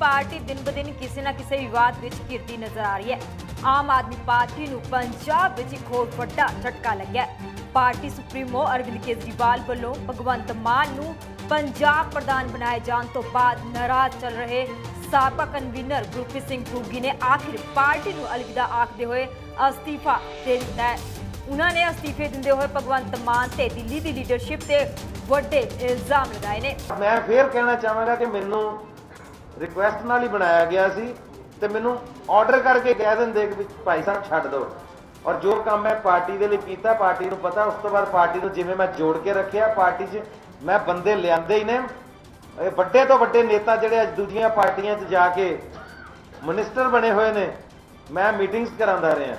Party ਦਿਨ-ਬਦਿਨ ਕਿਸੇ ਨਾ ਕਿਸੇ ਵਿਵਾਦ ਵਿੱਚ ਘਿਰਦੀ ਨਜ਼ਰ ਆ ਰਹੀ ਹੈ। ਆਮ ਆਦਮੀ ਪਾਰਟੀ ਨੂੰ ਪੰਜਾਬ ਵਿੱਚ ਇੱਕ ਹੋਰ ਵੱਡਾ ਝਟਕਾ ਲੱਗਿਆ ਪਾਰਟੀ ਸੁਪਰੀਮੋ ਅਰਵਿੰਦ ਕੇਜਰੀਵਾਲ ਵੱਲੋਂ ਭਗਵੰਤ ਮਾਨ ਨੂੰ ਪੰਜਾਬ ਪ੍ਰਧਾਨ ਬਣਾਏ ਜਾਣ ਤੋਂ ਬਾਅਦ ਨਾਰਾਜ਼ ਚੱਲ ਰਹੇ ਸਾਬਕਾ ਕਨਵੀਨਰ ਗੁਰਪ੍ਰੀਤ ਸਿੰਘ ਘੁੱਗੀ ਨੇ ਆਖਿਰ ਪਾਰਟੀ ਨੂੰ ਅਲਵਿਦਾ ਆਖਦੇ ਹੋਏ ਅਸਤੀਫਾ ਦੇ ਦਿੱਤਾ ਹੈ। ਉਹਨਾਂ ਨੇ ਅਸਤੀਫੇ ਦਿੰਦੇ ਹੋਏ ਭਗਵੰਤ ਮਾਨ ਤੇ ਦਿੱਲੀ ਦੀ ਲੀਡਰਸ਼ਿਪ ਤੇ ਵੱਡੇ ਇਲਜ਼ਾਮ ਲਗਾਏ ਨੇ। ਮੈਂ ਫੇਰ ਕਹਿਣਾ ਚਾਹਾਂਗਾ ਕਿ ਮੈਨੂੰ ਰਿਕੁਐਸਟ ਨਾਲ ਹੀ ਬਣਾਇਆ ਗਿਆ ਸੀ ਤੇ ਮੈਨੂੰ ਆਰਡਰ ਕਰਕੇ ਕਹਿ ਦਿੰਦੇ ਕਿ ਵੀ ਭਾਈ ਸਾਹਿਬ ਛੱਡ ਦਿਓ। ਔਰ ਜੋ ਕੰਮ ਮੈਂ ਪਾਰਟੀ ਦੇ ਲਈ ਕੀਤਾ, ਪਾਰਟੀ ਨੂੰ ਪਤਾ, ਉਸ ਤੋਂ ਬਾਅਦ ਪਾਰਟੀ ਨੂੰ ਜਿਵੇਂ ਮੈਂ ਜੋੜ ਕੇ ਰੱਖਿਆ, ਪਾਰਟੀ 'ਚ ਮੈਂ ਬੰਦੇ ਲਿਆਂਦੇ ਹੀ ਨੇ। ਇਹ ਵੱਡੇ ਤੋਂ ਵੱਡੇ ਨੇਤਾ ਜਿਹੜੇ ਅੱਜ ਦੂਜੀਆਂ ਪਾਰਟੀਆਂ 'ਚ ਜਾ ਕੇ ਮਿਨਿਸਟਰ ਬਣੇ ਹੋਏ ਨੇ, ਮੈਂ ਮੀਟਿੰਗਸ ਕਰਾਉਂਦਾ ਰਿਹਾ।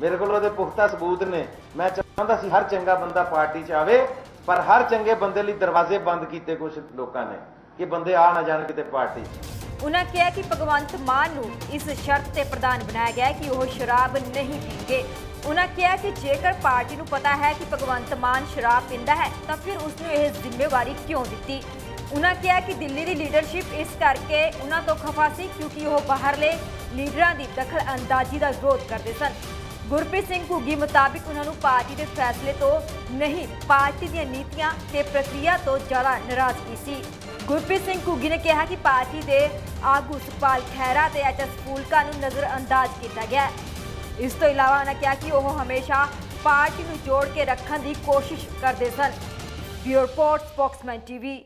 ਮੇਰੇ ਕੋਲ ਉਹਦੇ ਪੁਖਤਾ ਸਬੂਤ ਨੇ। ਮੈਂ ਚਾਹੁੰਦਾ ਸੀ ਹਰ ਚੰਗਾ ਬੰਦਾ ਪਾਰਟੀ 'ਚ ਆਵੇ, ਪਰ ਹਰ ਚੰਗੇ ਬੰਦੇ ਲਈ ਦਰਵਾਜ਼ੇ ਬੰਦ ਕੀਤੇ ਕੁਝ ਲੋਕਾਂ ਨੇ। ਕਿ ਬੰਦੇ ਆ ਨਾ ਜਾਣ ਕਿਤੇ ਪਾਰਟੀ 'ਚ। ਉਹਨਾਂ ਕਿਹਾ ਕਿ ਭਗਵੰਤ ਮਾਨ ਨੂੰ ਇਸ ਸ਼ਰਤ ਤੇ ਪ੍ਰਧਾਨ ਬਣਾਇਆ ਗਿਆ ਕਿ ਉਹ ਸ਼ਰਾਬ ਨਹੀਂ ਪੀਣਗੇ। ਉਹਨਾਂ ਕਿਹਾ ਕਿ ਜੇਕਰ ਪਾਰਟੀ ਨੂੰ ਪਤਾ ਹੈ ਕਿ ਭਗਵੰਤ ਮਾਨ ਸ਼ਰਾਬ ਪੀਂਦਾ ਹੈ, ਤਾਂ ਫਿਰ ਉਸ ਨੂੰ ਇਹ ਜ਼ਿੰਮੇਵਾਰੀ ਕਿਉਂ ਦਿੱਤੀ? ਉਹਨਾਂ ਕਿਹਾ ਕਿ ਦਿੱਲੀ ਦੀ ਲੀਡਰਸ਼ਿਪ ਇਸ ਕਰਕੇ ਉਹਨਾਂ ਤੋਂ ਖਫਾ ਸੀ ਕਿਉਂਕਿ ਉਹ ਬਾਹਰਲੇ ਲੀਡਰਾਂ ਦੀ ਦਖਲ ਅੰਦਾਜ਼ੀ ਦਾ ਵਿਰੋਧ ਕਰਦੇ ਸਨ। ਗੁਰਪ੍ਰੀਤ ਸਿੰਘ ਘੁੱਗੀ ਮੁਤਾਬਿਕ ਉਹਨਾਂ ਨੂੰ ਪਾਰਟੀ ਦੇ ਫੈਸਲੇ ਤੋਂ ਨਹੀਂ, ਪਾਰਟੀ ਦੀਆਂ ਨੀਤੀਆਂ ਤੇ ਪ੍ਰਕਿਰਿਆ ਤੋਂ ਜ਼ਿਆਦਾ ਨਾਰਾਜ਼ਗੀ ਸੀ। ਗੁਰਪ੍ਰੀਤ ਸਿੰਘ ਘੁੱਗੀ ਨੇ ਕਿਹਾ ਕਿ ਪਾਰਟੀ ਦੇ ਆਗੂ ਸੁਖਪਾਲ ਖਹਿਰਾ ਤੇ ਐਚਐਸ ਫੂਲਕਾ ਨੂੰ ਨਜ਼ਰ ਅੰਦਾਜ਼ ਕੀਤਾ ਗਿਆ ਇਸ ਤੋਂ ਇਲਾਵਾ ਉਹਨਾਂ ਕਿਹਾ ਕਿ ਉਹ ਹਮੇਸ਼ਾ ਪਾਰਟੀ ਨੂੰ ਜੋੜ ਕੇ ਰੱਖਣ ਦੀ ਕੋਸ਼ਿਸ਼ ਕਰਦੇ ਸਨ। Bureau report, Spokesman TV.